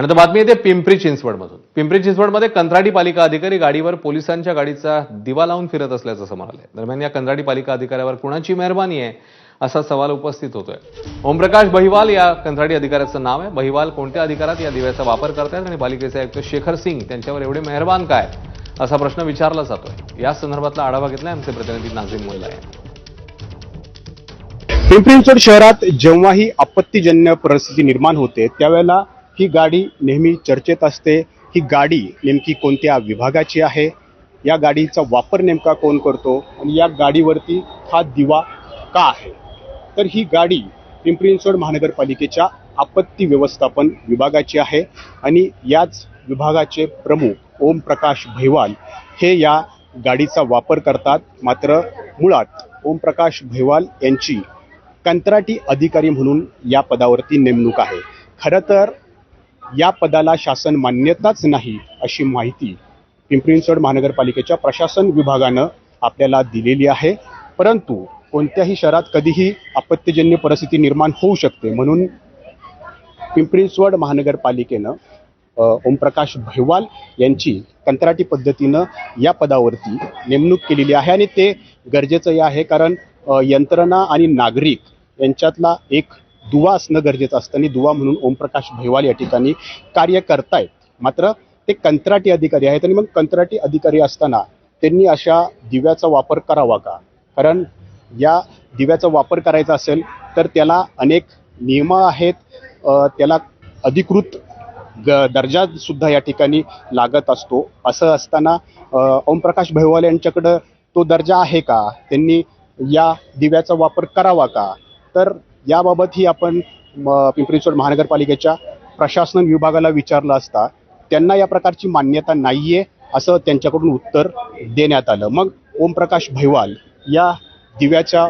आणि आता बातमी येते पिंपरी चिंचवडमधून. पिंपरी चिंचवडमध्ये कंत्राटी पालिका अधिकारी गाडीवर पोलिसांच्या गाडीचा दिवा लावून फिरत असल्याचं समोर आलंय. दरम्यान या कंत्राटी पालिका अधिकाऱ्यावर कुणाची मेहरबानी आहे असा सवाल उपस्थित होतोय. ओमप्रकाश बहिवाल या कंत्राटी अधिकाऱ्याचं नाव आहे. बहिवाल कोणत्या अधिकारात या दिव्याचा वापर करतायत आणि पालिकेचे आयुक्त शेखर सिंग त्यांच्यावर एवढे मेहरबान काय असा प्रश्न विचारला जातोय. या संदर्भातला आढावा घेतलाय आमचे प्रतिनिधी नाझीम मुल्ला आहे पिंपरी चिंचवड शहरात जेव्हाही आपत्तीजन्य परिस्थिती निर्माण होते त्यावेळेला ही गाडी नेहमी चर्चेत असते. ही गाडी नेमकी कोणत्या विभागाची आहे? या गाडीचा वापर नेमका कोण करतो? आणि या गाडीवरती हा दिवा का आहे? तर ही गाडी पिंपरी चिंचवड महानगरपालिकेच्या आपत्ती व्यवस्थापन विभागाची आहे. आणि याच विभागाचे प्रमुख ओम प्रकाश भैवाल हे या गाडीचा वापर करतात. मात्र मुळात ओमप्रकाश भैवाल यांची कंत्राटी अधिकारी म्हणून या पदावरती नेमणूक आहे. खरं तर या पदाला शासन मान्यताच नाही अशी माहिती पिंपरी चिंचवड महानगरपालिकेच्या प्रशासन विभागानं आपल्याला दिलेली आहे. परंतु कोणत्याही शहरात कधीही आपत्तीजन्य परिस्थिती निर्माण होऊ शकते म्हणून पिंपरी चिंचवड महानगरपालिकेनं ओमप्रकाश भैवाल यांची कंत्राटी पद्धतीनं या पदावरती नेमणूक केलेली आहे आणि ते गरजेचंही आहे कारण यंत्रणा आणि नागरिक यांच्यातला एक दुवा असणं गरजेचं असतं आणि दुवा म्हणून ओमप्रकाश भैवाल या ठिकाणी कार्य करतायत. मात्र ते कंत्राटी अधिकारी आहेत आणि मग कंत्राटी अधिकारी असताना त्यांनी अशा दिव्याचा वापर करावा का? कारण या दिव्याचा वापर करायचा असेल तर त्याला अनेक नियम आहेत. त्याला अधिकृत ग दर्जा सुद्धा या ठिकाणी लागत असतो. असं असताना ओमप्रकाश भैवाल यांच्याकडं तो दर्जा आहे का? त्यांनी या दिव्याचा वापर करावा का? तर याबाबतही आपण पिंपरी चिंचवड महानगरपालिकेच्या प्रशासन विभागाला विचारलं असता त्यांना या प्रकारची मान्यता नाहीये असं त्यांच्याकडून उत्तर देण्यात आलं. मग ओमप्रकाश भैवाल या दिव्याच्या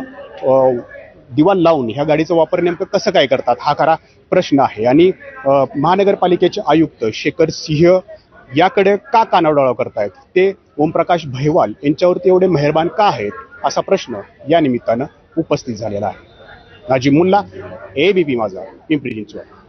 दिवा लावून ह्या गाडीचा वापर नेमकं कसं काय करतात हा खरा प्रश्न आहे. आणि महानगरपालिकेचे आयुक्त शेखर सिंह याकडे का कानाडोळा करतायत? ते ओमप्रकाश भैवाल यांच्यावरती एवढे मेहरबान का आहेत असा प्रश्न या निमित्तानं उपस्थित झालेला आहे. नाजी मुल्ला एबीपी माझा पिंपरी चिंचवड.